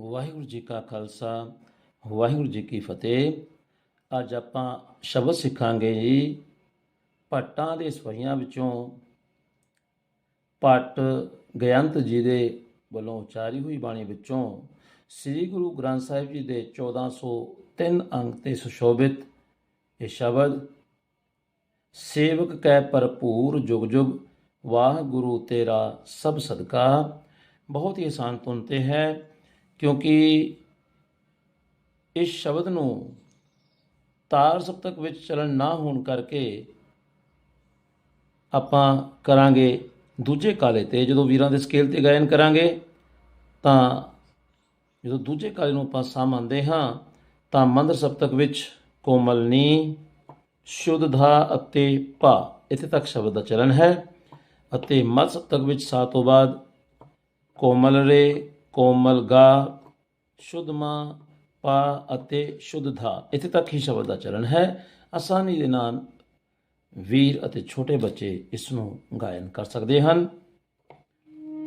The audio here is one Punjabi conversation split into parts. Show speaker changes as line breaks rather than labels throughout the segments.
ਵਾਹਿਗੁਰੂ ਜੀ ਕਾ ਖਾਲਸਾ, ਵਾਹਿਗੁਰੂ ਜੀ ਕੀ ਫਤਿਹ। ਅੱਜ ਆਪਾਂ ਸ਼ਬਦ ਸਿੱਖਾਂਗੇ ਜੀ ਭੱਟਾਂ ਦੇ ਸਵਈਆਂ ਵਿੱਚੋਂ। ਭੱਟ ਗਯੰਤ ਜੀ ਦੇ ਵੱਲੋਂ ਉਚਾਰੀ ਹੋਈ ਬਾਣੀ ਵਿੱਚੋਂ ਸ੍ਰੀ ਗੁਰੂ ਗ੍ਰੰਥ ਸਾਹਿਬ ਜੀ ਦੇ 1403 ਅੰਕ ਤੇ ਸੁਸ਼ੋਭਿਤ ਇਹ ਸ਼ਬਦ, ਸੇਵਕ ਕੈ ਭਰਪੂਰ ਜੁਗ ਜੁਗ ਵਾਹ ਗੁਰੂ ਤੇਰਾ ਸਭ ਸਦਕਾ। ਬਹੁਤ ਹੀ ਆਸਾਨ ਧੁਨ ਤੇ ਹੈ। ਕਿਉਂਕਿ ਇਸ ਸ਼ਬਦ ਨੂੰ ਤਾਰ ਸਪਤਕ ਵਿੱਚ ਚਲਣ ਨਾ ਹੋਣ ਕਰਕੇ ਆਪਾਂ ਕਰਾਂਗੇ ਦੂਜੇ ਕਾਲੇ ਤੇ। ਜਦੋਂ ਵੀਰਾਂ ਦੇ ਸਕੇਲ ਤੇ ਗਾਇਨ ਕਰਾਂਗੇ, ਤਾਂ ਜਦੋਂ ਦੂਜੇ ਕਾਲੇ ਨੂੰ ਆਪਾਂ ਸਾਮਾਂਦੇ ਹਾਂ, ਤਾਂ ਮੰਦਰ ਸਪਤਕ ਵਿੱਚ ਕੋਮਲ ਨੀ, ਸ਼ੁੱਧ ਧਾ ਅਤੇ ਭਾ ਇੱਥੇ ਤੱਕ ਸ਼ਬਦ ਦਾ ਚਲਨ ਹੈ। ਅਤੇ ਮਦ ਸਪਤਕ ਵਿੱਚ ਸਾ ਤੋਂ ਬਾਅਦ ਕੋਮਲ ਰੇ ਕੋਮਲ ਗਾ, ਸ਼ੁੱਧ ਮਾ, ਪਾ ਅਤੇ ਸ਼ੁੱਧ ਧਾ। ਇੱਥੇ ਤੱਕ ਹੀ ਸ਼ਬਦ ਦਾ ਚਲਨ ਹੈ। ਆਸਾਨੀ ਦੇ ਨਾਲ ਵੀਰ ਅਤੇ ਛੋਟੇ ਬੱਚੇ ਇਸ ਨੂੰ ਗਾਇਨ ਕਰ ਸਕਦੇ ਹਨ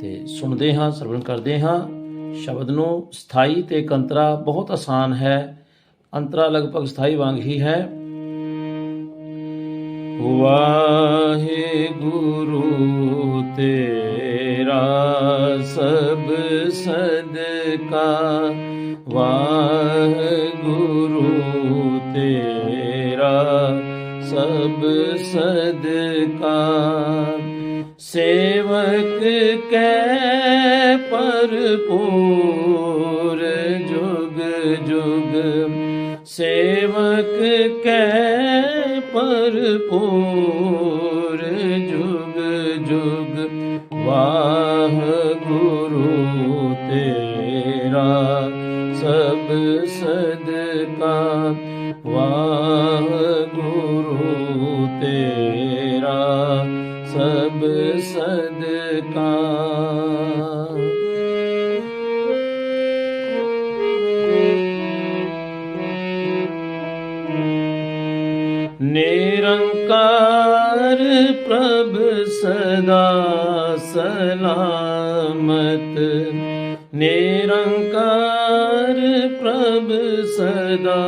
ਤੇ ਸੁਣਦੇ ਹਾਂ, ਸਰਵਣ ਕਰਦੇ ਹਾਂ। ਸ਼ਬਦ ਨੂੰ ਸਥਾਈ ਤੇ ਕੰਤਰਾ ਬਹੁਤ ਆਸਾਨ ਹੈ। ਅੰਤਰਾ ਲਗਭਗ ਸਥਾਈ ਵਾਂਗ ਹੀ ਹੈ। ਵਾਹਿਗੁਰੂ ਤੇਰਾ ਸਦਕਾ, ਵਾਹਿਗੁਰੂ ਤੇਰਾ ਸਭ ਸਦਕਾ। ਸੇਵਕ ਕੈ ਭਰਪੂਰ ਜੁਗ ਜੁਗ। ਸੇਵਕ ਕੈ ਭਰਪੂਰ ਜੁਗ ਜੁਗ। ਵਾਹ ਨਿਰੰਕਾਰ ਪ੍ਰਭ ਸਦਾ ਸਲਾਮਤ ਨਿਰੰਕਾਰ ਪ੍ਰਭ ਸਦਾ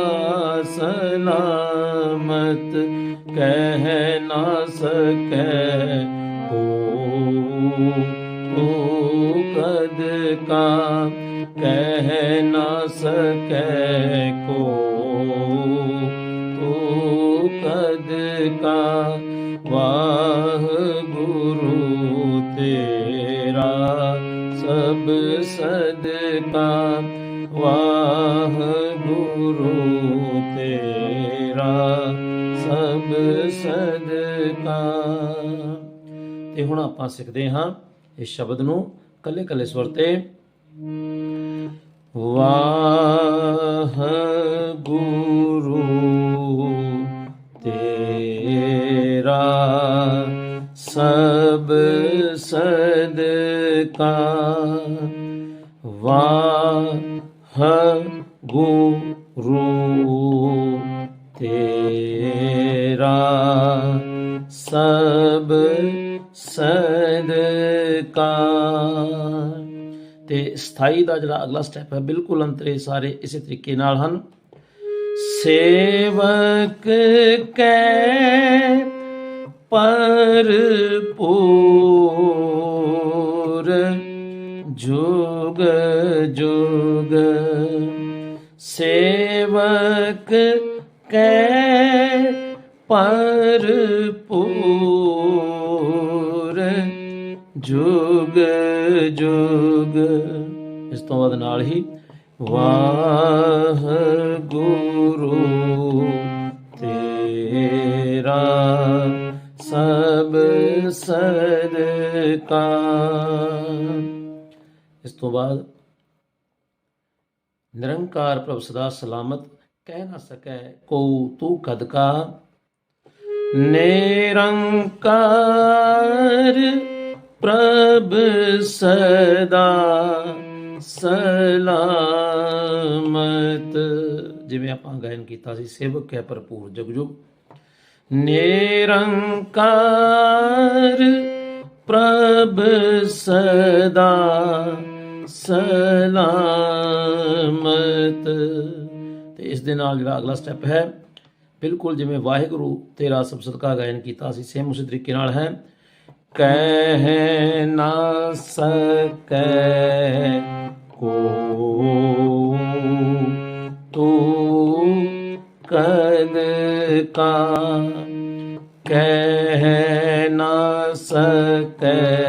ਸਲਾਮਤ ਕਹਿ ਨਾ ਸਕੈ ਹੋ ਕਦ ਕਾ ਕਹਿ ਨਾ ਸਕੈ ਕੋ ਕਾ ਵਾਹ ਗੁਰੂ ਤੇਰਾ ਸਭ ਸਦਕਾ ਵਾਹ ਗੁਰੂ ਤੇਰਾ ਸਭ ਸਦਕਾ। ਤੇ ਹੁਣ ਆਪਾਂ ਸਿੱਖਦੇ ਹਾਂ ਇਸ ਸ਼ਬਦ ਨੂੰ ਕੱਲੇ ਕੱਲੇ ਸਵਰ ਤੇ। ਵਾਹ ਸਦਕਾ ਵਾਹ ਗੁਰੂ ਤੇਰਾ ਸਭ ਸਦਕਾ ਤੇ ਸਥਾਈ ਦਾ ਜਿਹੜਾ ਅਗਲਾ ਸਟੈਪ ਹੈ, ਬਿਲਕੁਲ ਅੰਤਰੇ ਸਾਰੇ ਇਸੇ ਤਰੀਕੇ ਨਾਲ ਹਨ। ਸੇਵਕ ਕੈ ਪਰਪੂਰ ਜੁਗ ਜੁਗ। ਸੇਵਕ ਕੈ ਪਰਪੂਰ ਜੁਗ ਜੁਗ। ਇਸ ਤੋਂ ਬਾਅਦ ਨਾਲ ਹੀ ਵਾਹ ਗੁਰੂ ਤੇਰਾ ਸਭ ਸਦਕਾ। ਇਸ ਤੋਂ ਬਾਅਦ ਨਿਰੰਕਾਰ ਪ੍ਰਭ ਸਦਾ ਸਲਾਮਤ ਕਹਿ ਨਾ ਸਕੈ ਕੋ ਤੂੰ ਕਦਕਾ ਨਿਰੰਕਾਰ ਪ੍ਰਭ ਸਦਾ ਸਲਾਮਤ। ਜਿਵੇਂ ਆਪਾਂ ਗਾਇਨ ਕੀਤਾ ਸੀ, ਸੇਵਕ ਹੈ ਭਰਪੂਰ ਜਗਜੁਗ। ਨਿਰੰਕਾਰ ਪ੍ਰਭ ਸਦਾ ਸਲਾਮਤ। ਤੇ ਇਸ ਦੇ ਨਾਲ ਜਿਹੜਾ ਅਗਲਾ ਸਟੈਪ ਹੈ, ਬਿਲਕੁਲ ਜਿਵੇਂ ਵਾਹਿਗੁਰੂ ਤੇਰਾ ਸਭ ਸਦਕਾ ਗਾਇਨ ਕੀਤਾ ਸੀ ਸੇਮ ਉਸੇ ਤਰੀਕੇ ਨਾਲ ਹੈ। ਕਹਿ ਨਾ ਸਕੈ ਕੋ ਤੂੰ ਕਦ ਕਾ। ਕਹਿ ਨਾ ਸਕੈ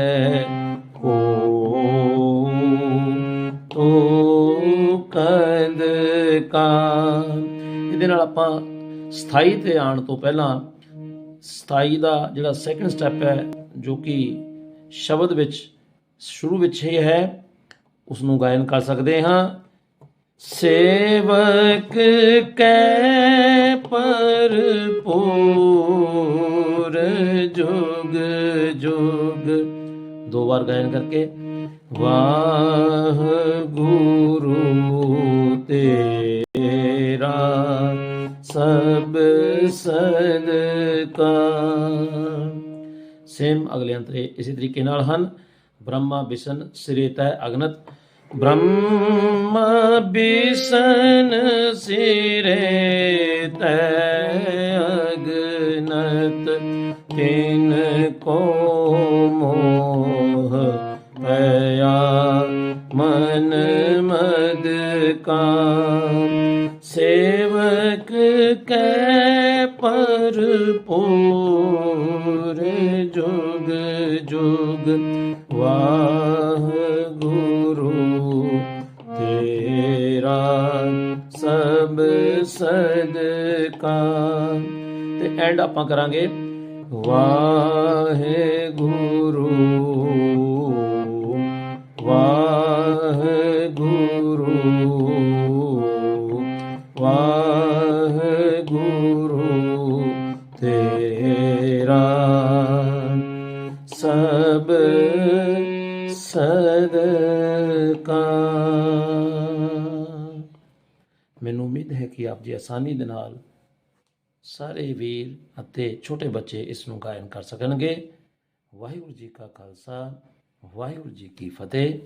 ਕਾ ਇਹਦੇ ਨਾਲ ਆਪਾਂ ਸਥਾਈ ਤੇ ਆਉਣ ਤੋਂ ਪਹਿਲਾਂ ਸਥਾਈ ਦਾ ਜਿਹੜਾ ਸੈਕੰਡ ਸਟੈਪ ਹੈ, ਜੋ ਕਿ ਸ਼ਬਦ ਵਿੱਚ, ਸ਼ੁਰੂ ਵਿੱਚ ਹੀ ਹੈ ਉਸ ਨੂੰ ਗਾਇਨ ਕਰ ਸਕਦੇ ਹਾਂ। ਸੇਵਕ ਕੈ ਪਰਪੂਰ ਜੁਗ ਜੁਗ। ਦੋ ਵਾਰ ਗਾਇਨ ਕਰਕੇ ਵਾਹ ਗੁਰੂ ਤੇਰਾ ਸਭ ਸਦਕਾ ਸੇਮ ਅਗਲੇ ਅੰਤਰੇ ਇਸੇ ਤਰੀਕੇ ਨਾਲ ਹਨ। ਬ੍ਰਹਮਾ ਬਿਸ਼ਨ ਸਿਰੇ ਤੈ ਅਗਨਤ। ਬ੍ਰਹਮਾ ਬਿਸ਼ਨ ਸਿਰੇ ਤੈ ਅਗਨਤ। ਤਿਨ ਕੋ ਮੋਹ ਭਇਆ ਮਨ ਮਦ ਕਾ ਸੇਵਕ ਕੈ ਪਰਪੂਰ ਜੁਗ ਜੁਗ ਵਾਹ ਗੁਰੂ ਤੇਰਾ ਸਭ ਸਦਕਾ। ਤੇ ਐਂਡ ਆਪਾਂ ਕਰਾਂਗੇ ਵਾਹਿਗੁਰੂ, ਵਾਹ ਮੈਨੂੰ ਉਮੀਦ ਹੈ ਕਿ ਆਪ ਜੀ ਆਸਾਨੀ ਦੇ ਨਾਲ ਸਾਰੇ ਵੀਰ ਅਤੇ ਛੋਟੇ ਬੱਚੇ ਇਸ ਨੂੰ ਗਾਇਨ ਕਰ ਸਕਣਗੇ। ਵਾਹਿਗੁਰੂ ਜੀ ਕਾ ਖਾਲਸਾ, ਵਾਹਿਗੁਰੂ ਜੀ ਕੀ ਫਤਿਹ।